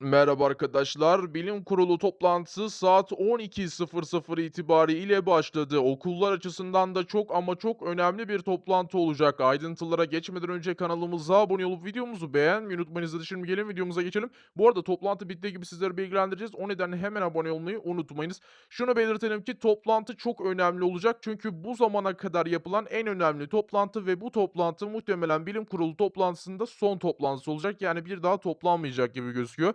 Merhaba arkadaşlar. Bilim Kurulu toplantısı saat 12.00 itibariyle başladı. Okullar açısından da çok ama çok önemli bir toplantı olacak. Ayrıntılara geçmeden önce kanalımıza abone olup videomuzu beğenmeyi unutmayınız. Hadi şimdi gelin videomuza geçelim. Bu arada toplantı bittiği gibi sizleri bilgilendireceğiz. O nedenle hemen abone olmayı unutmayınız. Şunu belirtelim ki toplantı çok önemli olacak. Çünkü bu zamana kadar yapılan en önemli toplantı ve bu toplantı muhtemelen Bilim Kurulu toplantısında son toplantısı olacak. Yani bir daha toplanmayacak gibi gözüküyor.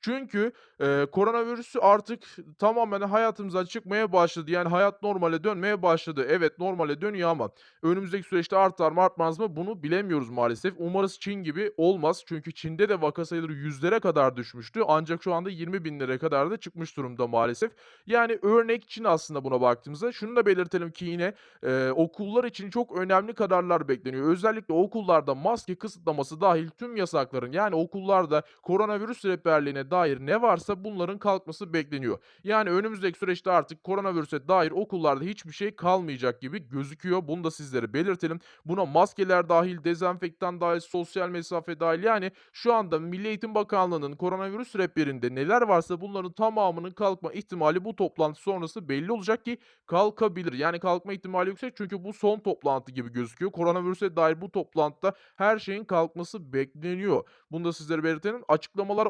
Çünkü, eee, koronavirüsü artık tamamen hayatımızdan çıkmaya başladı. Yani hayat normale dönmeye başladı. Evet, normale dönüyor ama önümüzdeki süreçte artar mı artmaz mı bunu bilemiyoruz maalesef. Umarız Çin gibi olmaz. Çünkü Çin'de de vaka sayıları yüzlere kadar düşmüştü. Ancak şu anda 20.000'lere kadar da çıkmış durumda maalesef. Yani örnek Çin aslında buna baktığımızda. Şunu da belirtelim ki yine, eee, okullar için çok önemli kararlar bekleniyor. Özellikle okullarda maske kısıtlaması dahil tüm yasakların yani okullarda koronavirüs rehberliğine dair ne varsa bunların kalkması bekleniyor. Yani önümüzdeki süreçte artık koronavirüse dair okullarda hiçbir şey kalmayacak gibi gözüküyor. Bunu da sizlere belirtelim. Buna maskeler dahil, dezenfektan dahil, sosyal mesafe dahil yani şu anda Milli Eğitim Bakanlığı'nın koronavirüs rehberinde neler varsa bunların tamamının kalkma ihtimali bu toplantı sonrası belli olacak ki kalkabilir. Yani kalkma ihtimali yüksek çünkü bu son toplantı gibi gözüküyor. Koronavirüse dair bu toplantıda her şeyin kalkması bekleniyor. Bunu da sizlere belirtelim. Açıklamalar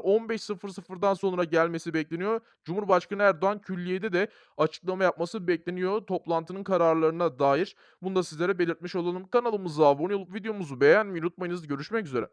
15.00'dan sonra gelmesi bekleniyor. Cumhurbaşkanı Erdoğan külliyede de açıklama yapması bekleniyor toplantının kararlarına dair. Bunu da sizlere belirtmiş olalım. Kanalımıza abone olup videomuzu beğenmeyi unutmayınız. Görüşmek üzere.